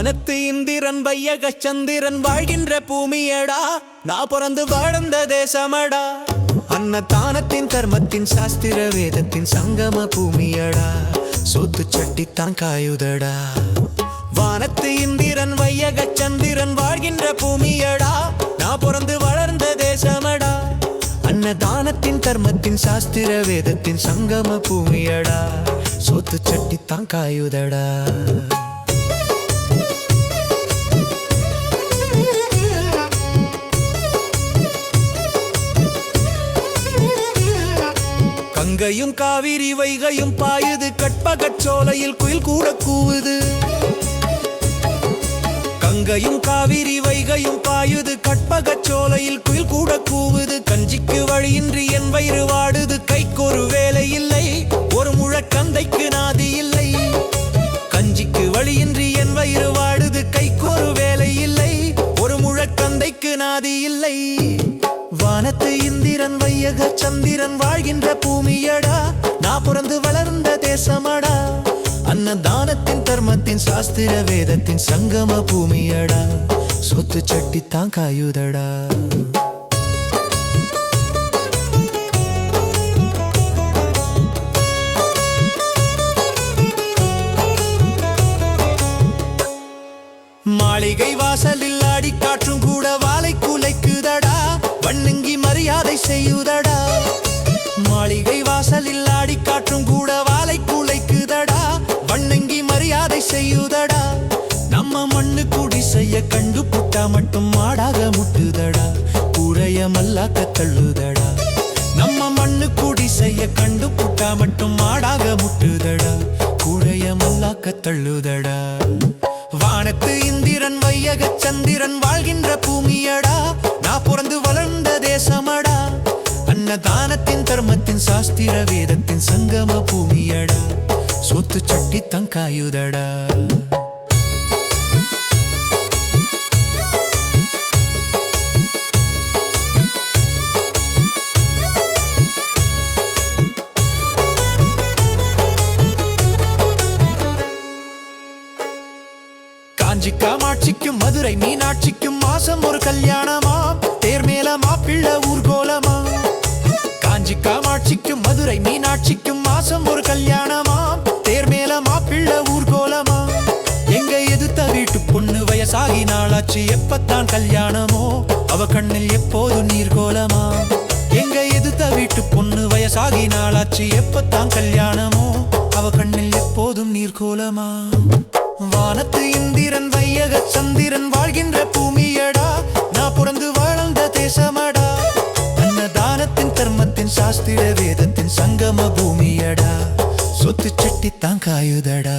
வானத்து இந்திரன் வையக சந்திரன் வாழ்கின்ற பூமியடா. நான் பிறந்து வாழ்ந்த தேசமடா. அன்னதானத்தின் தர்மத்தின் சாஸ்திர வேதத்தின் சங்கம பூமியடா. சொத்து சட்டித்தான் காயுதடா. வானத்து இந்திரன் வையக சந்திரன் வாழ்கின்ற பூமியடா. நான் பிறந்து வளர்ந்த தேசமடா. அன்னதானத்தின் கர்மத்தின் சாஸ்திர வேதத்தின் சங்கம பூமியடா. சொத்து சட்டித்தான் காயுதடா. கங்கையும் காவிரி வைகையும் பாயுது. கற்பகச்சோலையில் குயில் கூட கூவுது. கங்கையும் காவிரி வைகையும் பாயுது. கற்பகச்சோலையில் குயில் கூட கூவுது. கஞ்சிக்கு வழியின்றி என் வயிறு வாடுது. கைக்கொரு வேலை இல்லை. ஒரு முழக்கந்தைக்கு நாதி இல்லை. கஞ்சிக்கு வழியின்றி என் வயிறு வாடுது. கைக்கொரு வேலை இல்லை. ஒரு முழக்கந்தைக்கு நாதி இல்லை. வானத்து இந்திரன் வையக சந்திரன் வாழ்கின்ற பூமியடா. நான் பிறந்து வளர்ந்த தேசமடா. அன்னதானத்தின் தர்மத்தின் சாஸ்திர வேதத்தின் சங்கம பூமியடா. சொத்து சட்டி தான் காயுதடா. மாளிகை வாசல் வண்ணங்கி செய்யுதடா. மாளிகை வாசலில் ஆடி காற்றும் கூட வாழை குலைக்குதடா. வண்ணங்கி மரியாதை செய்யுதடா. நம்ம மண்ணு குடி செய்ய கண்டு புட்டா மட்டும் மாடாக முட்டுதடா. கூறைய மல்லாக்க தள்ளுதடா. நம்ம மண்ணு குடி செய்ய கண்டு புட்டா மட்டும் மாடாக முட்டுதடா. கூழைய மல்லாக்க தள்ளுதடா. வானத்து இந்திரன் வையக சந்திரன் வாழ்கின்ற பூமியடா. வீர வேதத்தின் சங்கம பூமியடா. சொத்து சட்டி தங்காயுதடா காஞ்சி காமாட்சிக்கும் மதுரை மீனாட்சிக்கும் மாசம் ஒரு கல்யாணமா தேர் மேல மாப்பிள்ள ஊர்கோலமா வயசாகி நாளாச்சு எப்பத்தான் கல்யாணமோ? அவ கண்ணில் எப்போது நீர்கோலமா எங்க எதிர்த்த வீட்டு பொண்ணு வயசாகி நாளாச்சு எப்பத்தான் கல்யாணமோ? அவ கண்ணில் எப்போதும் நீர்கோலமா வானத்து இந்திரன் வையக சந்திரன் வாழ்கின்ற பூமியடா. நான் பிறந்து வாழ்ந்த தேசமடா. அன்னதானத்தின் தர்மத்தின் சாஸ்திர வேதத்தின் சங்கம பூமியடா. சொத்து சட்டி தான் காயுதடா.